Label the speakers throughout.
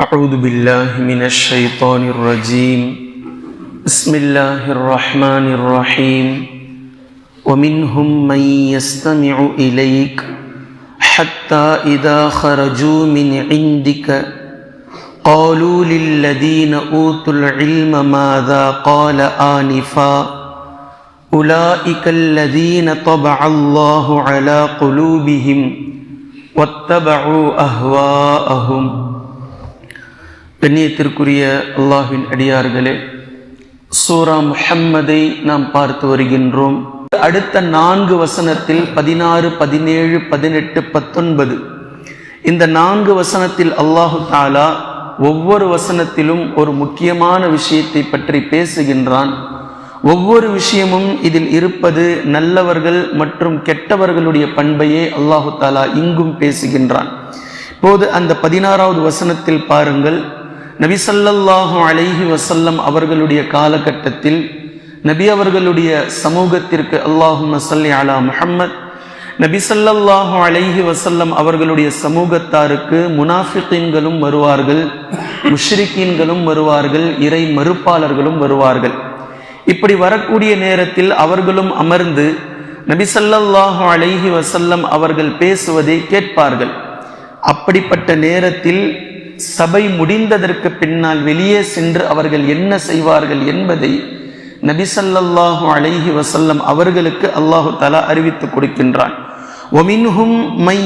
Speaker 1: أعوذ بالله من الشيطان الرجيم بسم الله الرحمن الرحيم ومنهم من يستمع إليك حتى إذا خرجوا من عندك قالوا للذين أوتوا العلم ماذا قال آنفا أولئك الذين طبع الله على قلوبهم واتبعوا أهواءهم கண்ணியத்திற்குரிய அல்லாஹின் அடியார்களே சூரா முஹம்மதை நாம் பார்த்து வருகின்றோம் அடுத்த நான்கு வசனத்தில் பதினாறு பதினேழு பதினெட்டு பத்தொன்பது இந்த நான்கு வசனத்தில் அல்லாஹு தாலா ஒவ்வொரு வசனத்திலும் ஒரு முக்கியமான விஷயத்தை பற்றி பேசுகின்றான் ஒவ்வொரு விஷயமும் இதில் இருப்பது நல்லவர்கள் மற்றும் கெட்டவர்களுடைய பண்பையே அல்லாஹு தாலா இங்கும் பேசுகின்றான் இப்போது அந்த பதினாறாவது வசனத்தில் பாருங்கள் நபிசல்லாஹு அலைஹி வசல்லம் அவர்களுடைய காலகட்டத்தில் நபி அவர்களுடைய சமூகத்திற்கு அல்லாஹும் சல்லி அலா முஹம்மத் நபிசல்லாஹு அலைஹி வசல்லம் அவர்களுடைய சமூகத்தாருக்கு முனாஃபிகீன்களும் வருவார்கள் முஷ்ரிகீன்களும் வருவார்கள் இறை மறுப்பாளர்களும் வருவார்கள் இப்படி வரக்கூடிய நேரத்தில் அவர்களும் அமர்ந்து நபிசல்லாஹு அலைஹி வசல்லம் அவர்கள் பேசுவதை கேட்பார்கள் அப்படிப்பட்ட நேரத்தில் சபை முடிந்ததற்கு பின்னால் வெளியே சென்று அவர்கள் என்ன செய்வார்கள் என்பதை நபிசல்லாஹு அழகி வசல்லம் அவர்களுக்கு அல்லாஹு தலா அறிவித்து கொடுக்கின்றான் மை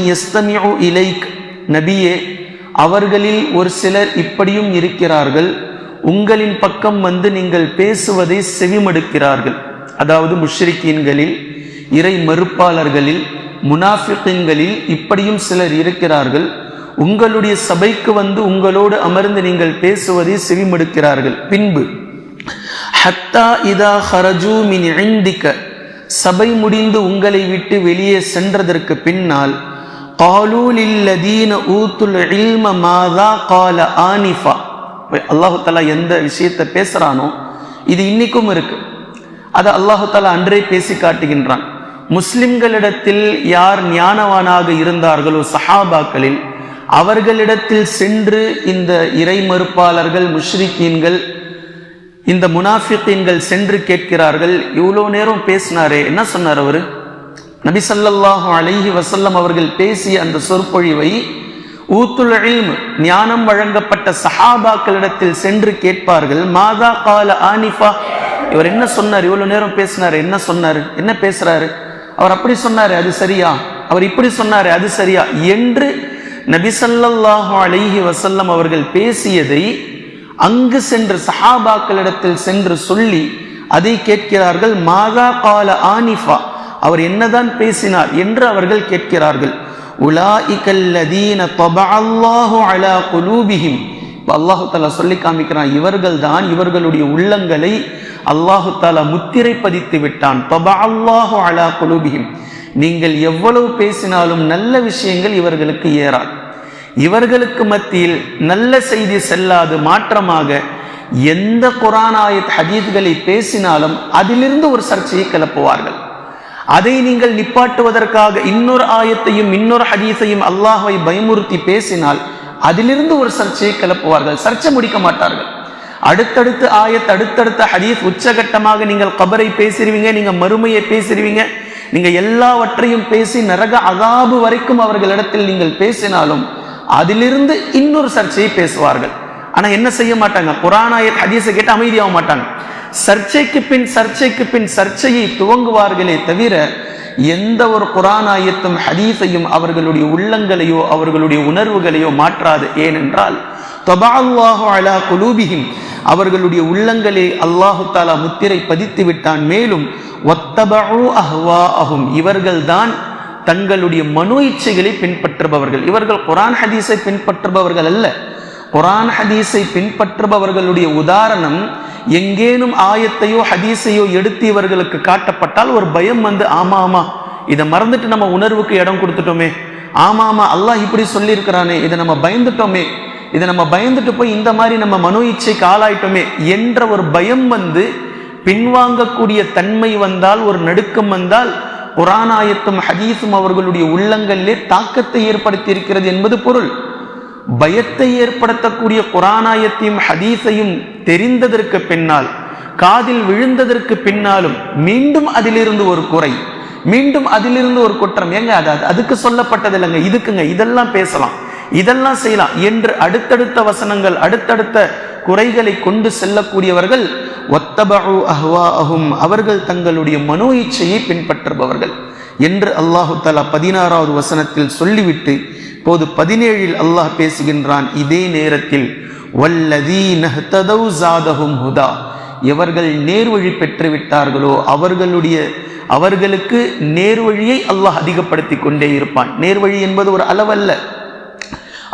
Speaker 1: இலைக் நபியே அவர்களில் ஒரு சிலர் இப்படியும் இருக்கிறார்கள் உங்களின் பக்கம் வந்து நீங்கள் பேசுவதை செவிமடுக்கிறார்கள் அதாவது முஷ்ரிக்கீன்களில் இறை மறுப்பாளர்களில் முனாஃபிக்கின்களில் இப்படியும் சிலர் இருக்கிறார்கள் உங்களுடைய சபைக்கு வந்து உங்களோடு அமர்ந்து நீங்கள் பேசுவதை செவிமடுக்கிறார்கள் பின்பு ஹத்தா இதா ஹரஜூ மின் இண்டிக்க சபை முடிந்து உங்களை விட்டு வெளியே சென்றதற்கு பின்னால் காலூலில்லதீன ஊத்துல் மாதா கால ஆனிஃபா அல்லாஹு எந்த விஷயத்தை பேசுகிறானோ இது இன்னைக்கும் இருக்கு அதை அல்லாஹு அன்றே பேசி காட்டுகின்றான் முஸ்லிம்களிடத்தில் யார் ஞானவானாக இருந்தார்களோ சஹாபாக்களில் அவர்களிடத்தில் சென்று இந்த இறை மறுப்பாளர்கள் முஷ்ரிக்கீன்கள் இந்த முனாஃபிக்கீன்கள் சென்று கேட்கிறார்கள் இவ்வளோ நேரம் பேசினாரே என்ன சொன்னார் அவர் சல்லாஹு அலஹி வசல்லம் அவர்கள் பேசிய அந்த சொற்பொழிவை ஊத்துல் ஞானம் வழங்கப்பட்ட சஹாபாக்களிடத்தில் சென்று கேட்பார்கள் மாதா கால ஆனிஃபா இவர் என்ன சொன்னார் இவ்வளோ நேரம் பேசினார் என்ன சொன்னார் என்ன பேசுறாரு அவர் அப்படி சொன்னார் அது சரியா அவர் இப்படி சொன்னார் அது சரியா என்று நபிசல்லாஹு அலிஹி வசல்லம் அவர்கள் பேசியதை அங்கு சென்று சஹாபாக்களிடத்தில் சென்று சொல்லி அதை கேட்கிறார்கள் மாதா கால ஆனிஃபா அவர் என்னதான் பேசினார் என்று அவர்கள் கேட்கிறார்கள் அல்லாஹு சொல்லி காமிக்கிறான் இவர்கள் தான் இவர்களுடைய உள்ளங்களை அல்லாஹு தாலா முத்திரை பதித்து விட்டான் அல்லாஹு அலா நீங்கள் எவ்வளவு பேசினாலும் நல்ல விஷயங்கள் இவர்களுக்கு ஏறாது இவர்களுக்கு மத்தியில் நல்ல செய்தி செல்லாது மாற்றமாக எந்த குரானாய ஹதீத்களை பேசினாலும் அதிலிருந்து ஒரு சர்ச்சையை கிளப்புவார்கள் அதை நீங்கள் நிப்பாட்டுவதற்காக இன்னொரு ஆயத்தையும் இன்னொரு ஹதீஸையும் அல்லாஹை பயமுறுத்தி பேசினால் அதிலிருந்து ஒரு சர்ச்சையை கிளப்புவார்கள் சர்ச்சை முடிக்க மாட்டார்கள் அடுத்தடுத்து ஆயத் அடுத்தடுத்த ஹதீஸ் உச்சகட்டமாக நீங்கள் கபரை பேசிடுவீங்க நீங்கள் மறுமையை பேசிடுவீங்க நீங்கள் எல்லாவற்றையும் பேசி நரக அதாபு வரைக்கும் அவர்களிடத்தில் நீங்கள் பேசினாலும் அதிலிருந்து இன்னொரு சர்ச்சையை பேசுவார்கள் ஆனால் என்ன செய்ய மாட்டாங்க புராணாய ஹதீஸை கேட்டு அமைதியாக மாட்டாங்க சர்ச்சைக்கு பின் சர்ச்சைக்கு பின் சர்ச்சையை துவங்குவார்களே தவிர எந்த ஒரு குரானாயத்தும் ஹதீஸையும் அவர்களுடைய உள்ளங்களையோ அவர்களுடைய உணர்வுகளையோ மாற்றாது ஏனென்றால் தொபால்லாஹு அலா குலூபிகின் அவர்களுடைய உள்ளங்களை அல்லாஹு தாலா முத்திரை பதித்து விட்டான் மேலும் ஒத்தபு அஹ்வா அஹும் இவர்கள்தான் தங்களுடைய மனோ இச்சைகளை பின்பற்றுபவர்கள் இவர்கள் குரான் ஹதீஸை பின்பற்றுபவர்கள் அல்ல குரான் ஹதீஸை பின்பற்றுபவர்களுடைய உதாரணம் எங்கேனும் ஆயத்தையோ ஹதீஸையோ எடுத்து இவர்களுக்கு காட்டப்பட்டால் ஒரு பயம் வந்து ஆமா ஆமா இதை மறந்துட்டு நம்ம உணர்வுக்கு இடம் கொடுத்துட்டோமே ஆமா ஆமா அல்லாஹ் இப்படி சொல்லியிருக்கிறானே இதை நம்ம பயந்துட்டோமே இதை நம்ம பயந்துட்டு போய் இந்த மாதிரி நம்ம மனோ இச்சைக்கு ஆளாயிட்டோமே என்ற ஒரு பயம் வந்து பின்வாங்கக்கூடிய தன்மை வந்தால் ஒரு நடுக்கம் வந்தால் புராணாயத்தும் ஹதீஸும் அவர்களுடைய உள்ளங்களிலே தாக்கத்தை ஏற்படுத்தி இருக்கிறது என்பது பொருள் பயத்தை ஏற்படுத்தக்கூடிய குரானாயத்தையும் ஹதீஸையும் தெரிந்ததற்கு பின்னால் காதில் விழுந்ததற்கு பின்னாலும் மீண்டும் அதிலிருந்து ஒரு குறை மீண்டும் அதிலிருந்து ஒரு குற்றம் ஏங்க அது அதுக்கு சொல்லப்பட்டது இல்லைங்க இதுக்குங்க இதெல்லாம் பேசலாம் இதெல்லாம் செய்யலாம் என்று அடுத்தடுத்த வசனங்கள் அடுத்தடுத்த குறைகளை கொண்டு செல்லக்கூடியவர்கள் ஒத்தபு அஹ்வா அஹும் அவர்கள் தங்களுடைய மனோ இச்சையை பின்பற்றுபவர்கள் என்று அல்லாஹு தலா பதினாறாவது வசனத்தில் சொல்லிவிட்டு போது பதினேழில் அல்லாஹ் பேசுகின்றான் இதே நேரத்தில் வல்லதி நஹ்ததௌ ஜாதஹும் ஹுதா எவர்கள் நேர்வழி பெற்றுவிட்டார்களோ அவர்களுடைய அவர்களுக்கு நேர்வழியை அல்லாஹ் அதிகப்படுத்தி கொண்டே இருப்பான் நேர்வழி என்பது ஒரு அளவல்ல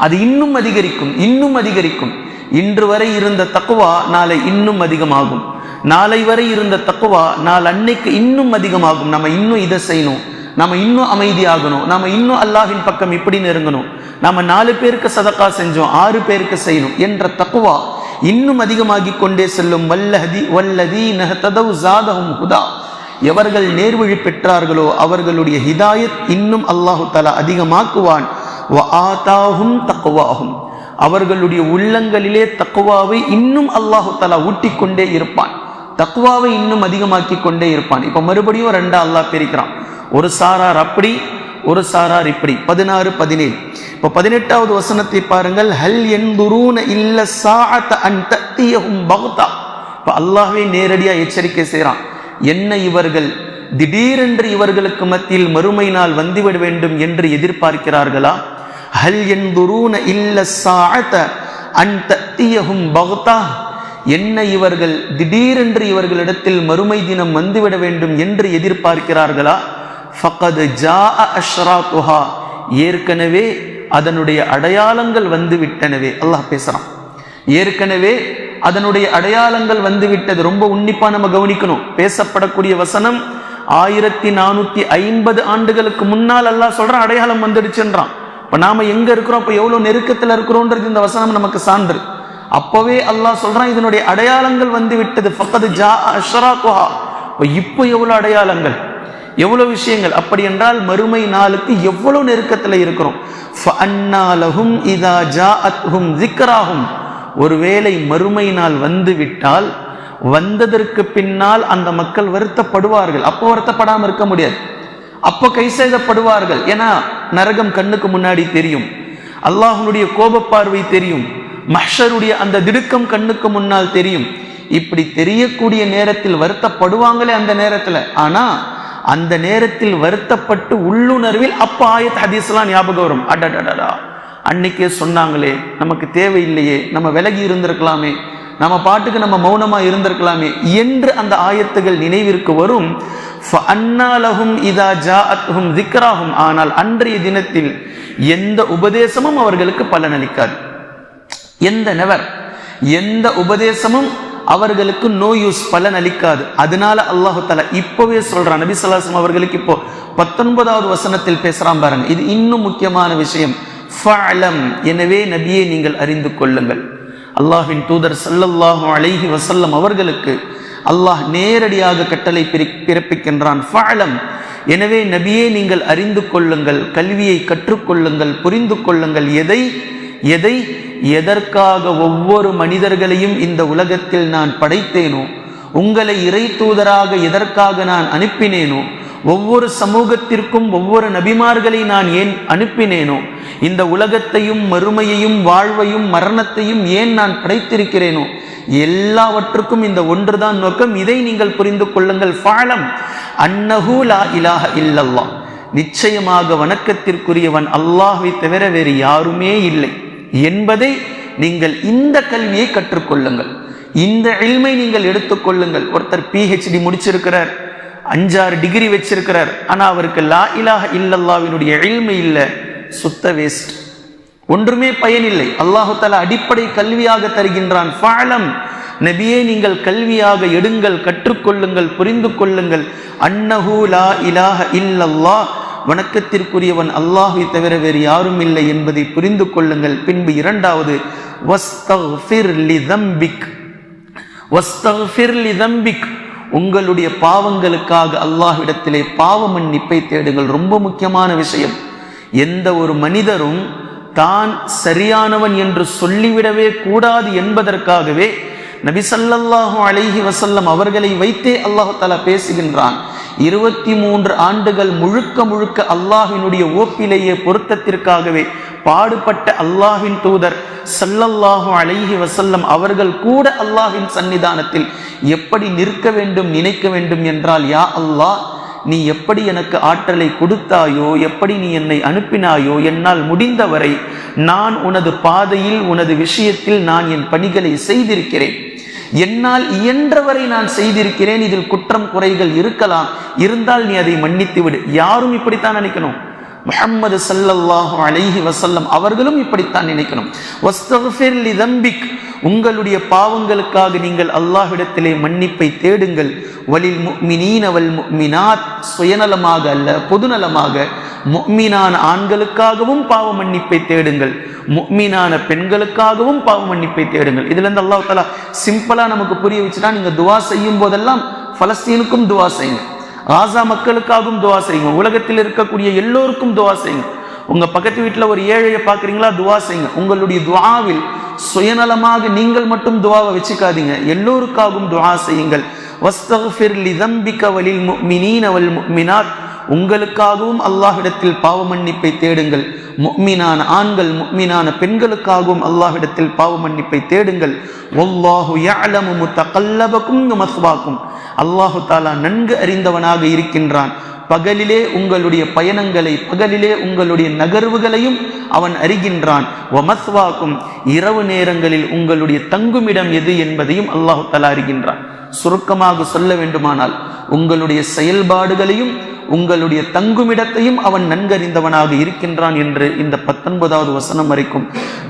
Speaker 1: அது இன்னும் அதிகரிக்கும் இன்னும் அதிகரிக்கும் இன்று வரை இருந்த தக்குவா நாளை இன்னும் அதிகமாகும் நாளை வரை இருந்த தக்குவா நாள் அன்னைக்கு இன்னும் அதிகமாகும் நம்ம இன்னும் இதை செய்யணும் நம்ம இன்னும் அமைதியாகணும் நம்ம இன்னும் அல்லாஹின் பக்கம் இப்படி நெருங்கணும் நம்ம நாலு பேருக்கு சதக்கா செஞ்சோம் ஆறு பேருக்கு செய்யணும் என்ற தக்குவா இன்னும் அதிகமாகி கொண்டே செல்லும் வல்லஹதி வல்லதி நஹததவ் ஜாதஹும் ஹுதா எவர்கள் நேர்வழி பெற்றார்களோ அவர்களுடைய ஹிதாயத் இன்னும் அல்லாஹு தலா அதிகமாக்குவான் தக்குவாகும் அவர்களுடைய உள்ளங்களிலே தக்குவாவை இன்னும் அல்லாஹு தலா ஊட்டிக்கொண்டே இருப்பான் தக்குவாவை இன்னும் அதிகமாக்கி கொண்டே இருப்பான் இப்போ மறுபடியும் ரெண்டா அல்லாஹ் பிரிக்கிறான் ஒரு சாரார் அப்படி ஒரு சாரார் இப்படி பதினாறு பதினேழு இப்போ பதினெட்டாவது வசனத்தை பாருங்கள் ஹல் என்புரூன இல்ல சாத்த அன் தத்தியகும் பகுத்தா இப்போ அல்லாஹே நேரடியாக எச்சரிக்கை செய்கிறான் என்ன இவர்கள் திடீரென்று இவர்களுக்கு மத்தியில் மறுமை நாள் வந்துவிட வேண்டும் என்று எதிர்பார்க்கிறார்களா ஹல் என்புரூன இல்ல சாத்த அன் தத்தியகும் பகுத்தா என்ன இவர்கள் திடீரென்று இவர்களிடத்தில் மறுமை தினம் வந்துவிட வேண்டும் என்று எதிர்பார்க்கிறார்களா ஃபகது ஜா அஷ்ரா துஹா ஏற்கனவே அதனுடைய அடையாளங்கள் வந்துவிட்டனவே அல்லாஹ் பேசுகிறான் ஏற்கனவே அதனுடைய அடையாளங்கள் வந்துவிட்டது ரொம்ப உன்னிப்பாக நம்ம கவனிக்கணும் பேசப்படக்கூடிய வசனம் ஆயிரத்தி நானூற்றி ஐம்பது ஆண்டுகளுக்கு முன்னால் அல்லாஹ் சொல்கிறான் அடையாளம் வந்துடுச்சுன்றான் இப்போ நாம் எங்கே இருக்கிறோம் இப்போ எவ்வளோ நெருக்கத்தில் இருக்கிறோன்றது இந்த வசனம் நமக்கு சான்று அப்போவே அல்லாஹ் சொல்கிறான் இதனுடைய அடையாளங்கள் வந்து விட்டது ஃபக்கது ஜா அஷரா குஹா இப்போ இப்போ எவ்வளோ அடையாளங்கள் எவ்வளோ விஷயங்கள் அப்படி என்றால் மறுமை நாளுக்கு எவ்வளோ நெருக்கத்தில் இருக்கிறோம் ஃபன்னாலஹும் இதா ஜா அத்ஹும் ஜிக்ராகும் ஒருவேளை மறுமை நாள் வந்து விட்டால் வந்ததற்கு பின்னால் அந்த மக்கள் வருத்தப்படுவார்கள் அப்போ வருத்தப்படாமல் இருக்க முடியாது அப்போ கை செய்தப்படுவார்கள் ஏன்னா நரகம் கண்ணுக்கு முன்னாடி தெரியும் அல்லாஹனுடைய கோபப்பார்வை தெரியும் மஷருடைய அந்த திடுக்கம் கண்ணுக்கு முன்னால் தெரியும் இப்படி தெரியக்கூடிய நேரத்தில் வருத்தப்படுவாங்களே அந்த நேரத்தில் ஆனால் அந்த நேரத்தில் வருத்தப்பட்டு உள்ளுணர்வில் அப்ப ஆயத் ஹதீஸ்லாம் ஞாபகம் வரும் அடடடா அன்னைக்கே சொன்னாங்களே நமக்கு தேவையில்லையே நம்ம விலகி இருந்திருக்கலாமே நம்ம பாட்டுக்கு நம்ம மௌனமாக இருந்திருக்கலாமே என்று அந்த ஆயத்துகள் நினைவிற்கு வரும் அன்னாலகும் இதா ஜா அத்ஹும் திக்ராகும் ஆனால் அன்றைய தினத்தில் எந்த உபதேசமும் அவர்களுக்கு பலனளிக்காது எந்த நெவர் எந்த உபதேசமும் அவர்களுக்கு நோ யூஸ் பலன் அளிக்காது அதனால அல்லாஹு தால இப்போவே சொல்றான் நபி சொல்லாசம் அவர்களுக்கு இப்போ பத்தொன்பதாவது வசனத்தில் பேசுறான் பாருங்க இது இன்னும் முக்கியமான விஷயம் எனவே நபியை நீங்கள் அறிந்து கொள்ளுங்கள் அல்லாஹின் தூதர் சல்லல்லாஹு அலைஹி வசல்லம் அவர்களுக்கு அல்லாஹ் நேரடியாக கட்டளை பிறப்பிக்கின்றான் ஃபாலம் எனவே நபியே நீங்கள் அறிந்து கொள்ளுங்கள் கல்வியை கற்றுக்கொள்ளுங்கள் புரிந்து கொள்ளுங்கள் எதை எதை எதற்காக ஒவ்வொரு மனிதர்களையும் இந்த உலகத்தில் நான் படைத்தேனோ உங்களை இறை தூதராக எதற்காக நான் அனுப்பினேனோ ஒவ்வொரு சமூகத்திற்கும் ஒவ்வொரு நபிமார்களை நான் ஏன் அனுப்பினேனோ இந்த உலகத்தையும் மறுமையையும் வாழ்வையும் மரணத்தையும் ஏன் நான் படைத்திருக்கிறேனோ எல்லாவற்றுக்கும் இந்த ஒன்றுதான் நோக்கம் இதை நீங்கள் புரிந்து கொள்ளுங்கள் ஃபாலம் அன்னகூலா லா இலாஹ இல்லல்லா நிச்சயமாக வணக்கத்திற்குரியவன் அல்லாஹை தவிர வேறு யாருமே இல்லை என்பதை நீங்கள் இந்த கல்வியை கற்றுக்கொள்ளுங்கள் இந்த எளிமை நீங்கள் எடுத்துக்கொள்ளுங்கள் ஒருத்தர் பிஹெச்டி முடிச்சிருக்கிறார் அஞ்சாறு டிகிரி வச்சிருக்கிறார் ஆனால் அவருக்கு லா இலாஹ இல்லல்லாவினுடைய எழ்மை இல்லை சுத்த வேஸ்ட் ஒன்றுமே பயனில்லை அல்லாஹு தால அடிப்படை கல்வியாக தருகின்றான் ஃபாலம் நபியே நீங்கள் கல்வியாக எடுங்கள் கற்றுக்கொள்ளுங்கள் புரிந்து கொள்ளுங்கள் அன்னஹூ லா இலாஹ இல்லல்லா வணக்கத்திற்குரியவன் அல்லாஹை தவிர வேறு யாரும் இல்லை என்பதை புரிந்து கொள்ளுங்கள் பின்பு இரண்டாவது வஸ்தஃபிர் லிதம்பிக் வஸ்தஃபிர் லிதம்பிக் உங்களுடைய பாவங்களுக்காக அல்லாஹ்விடத்திலே பாவ மன்னிப்பை தேடுங்கள் ரொம்ப முக்கியமான விஷயம் எந்த ஒரு மனிதரும் தான் சரியானவன் என்று சொல்லிவிடவே கூடாது என்பதற்காகவே நபிசல்லாஹு அலைஹி வசல்லம் அவர்களை வைத்தே அல்லாஹு தலா பேசுகின்றான் இருபத்தி மூன்று ஆண்டுகள் முழுக்க முழுக்க அல்லாஹினுடைய ஓப்பிலேயே பொருத்தத்திற்காகவே பாடுபட்ட அல்லாஹின் தூதர் சல்லல்லாஹு அலைஹி வசல்லம் அவர்கள் கூட அல்லாஹின் சன்னிதானத்தில் எப்படி நிற்க வேண்டும் நினைக்க வேண்டும் என்றால் யா அல்லாஹ் நீ எப்படி எனக்கு ஆற்றலை கொடுத்தாயோ எப்படி நீ என்னை அனுப்பினாயோ என்னால் முடிந்தவரை நான் உனது பாதையில் உனது விஷயத்தில் நான் என் பணிகளை செய்திருக்கிறேன் என்னால் இயன்றவரை நான் செய்திருக்கிறேன் இதில் குற்றம் குறைகள் இருக்கலாம் இருந்தால் நீ அதை மன்னித்து விடு யாரும் இப்படித்தான் நினைக்கணும் முஹம்மது சல்லல்லாஹு அலைஹி வசல்லம் அவர்களும் இப்படித்தான் நினைக்கணும் உங்களுடைய பாவங்களுக்காக நீங்கள் அல்லாஹ்விடத்திலே மன்னிப்பை தேடுங்கள் வலில் முக்மினீன முக்மினாத் சுயநலமாக அல்ல பொதுநலமாக முக்மினான ஆண்களுக்காகவும் பாவ மன்னிப்பை தேடுங்கள் முக்மீனான பெண்களுக்காகவும் பாவ மன்னிப்பை தேடுங்கள் இதுலேருந்து அல்லாஹ் தாலா சிம்பிளாக நமக்கு புரிய வச்சுட்டா நீங்கள் துவா செய்யும் போதெல்லாம் பலஸ்தீனுக்கும் துவா செய்யுங்க ராசா மக்களுக்காகவும் துவா செய்யுங்க உலகத்தில் இருக்கக்கூடிய எல்லோருக்கும் துவா செய்யுங்க உங்க பக்கத்து வீட்டில் ஒரு ஏழையை பார்க்குறீங்களா துவா செய்யுங்க உங்களுடைய துவாவில் சுயநலமாக நீங்கள் மட்டும் துவாவை வச்சுக்காதீங்க எல்லோருக்காகவும் துவா செய்யுங்கள் வஸ்தஃபிர்லி தம்பிக்க வலில் மினீன உங்களுக்காகவும் அல்லாஹிடத்தில் பாவ மன்னிப்பை தேடுங்கள் முக்மினான ஆண்கள் முக்மினான பெண்களுக்காகவும் அல்லாஹிடத்தில் பாவ மன்னிப்பை தேடுங்கள் ஒல்லாஹு யஅலமு முத்தகல்லபக்கும் மஸ்வாக்கும் அல்லாஹு தாலா நன்கு அறிந்தவனாக இருக்கின்றான் பகலிலே உங்களுடைய பயணங்களை பகலிலே உங்களுடைய நகர்வுகளையும் அவன் அறிகின்றான் ஒமஸ்வாக்கும் இரவு நேரங்களில் உங்களுடைய தங்குமிடம் எது என்பதையும் அல்லாஹு தலா அறிகின்றான் சுருக்கமாக சொல்ல வேண்டுமானால் உங்களுடைய செயல்பாடுகளையும் உங்களுடைய தங்குமிடத்தையும் அவன் நன்கறிந்தவனாக இருக்கின்றான் என்று இந்த பத்தொன்பதாவது வசனம் வரைக்கும்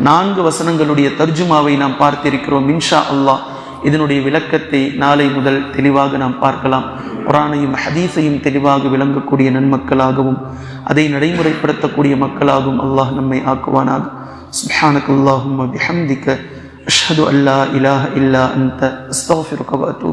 Speaker 1: நான்கு வசனங்களுடைய தர்ஜுமாவை நாம் பார்த்திருக்கிறோம் மின்ஷா அல்லாஹ் இதனுடைய விளக்கத்தை நாளை முதல் தெளிவாக நாம் பார்க்கலாம் குரானையும் ஹதீஸையும் தெளிவாக விளங்கக்கூடிய நன்மக்களாகவும் அதை நடைமுறைப்படுத்தக்கூடிய மக்களாகவும் அல்லாஹ் நம்மை ஆக்குவானாக சுஹானக்கு அல்லாஹும் பிஹம்திக்க அஷ்ஹது அல்லா இலாஹ இல்லா அந்த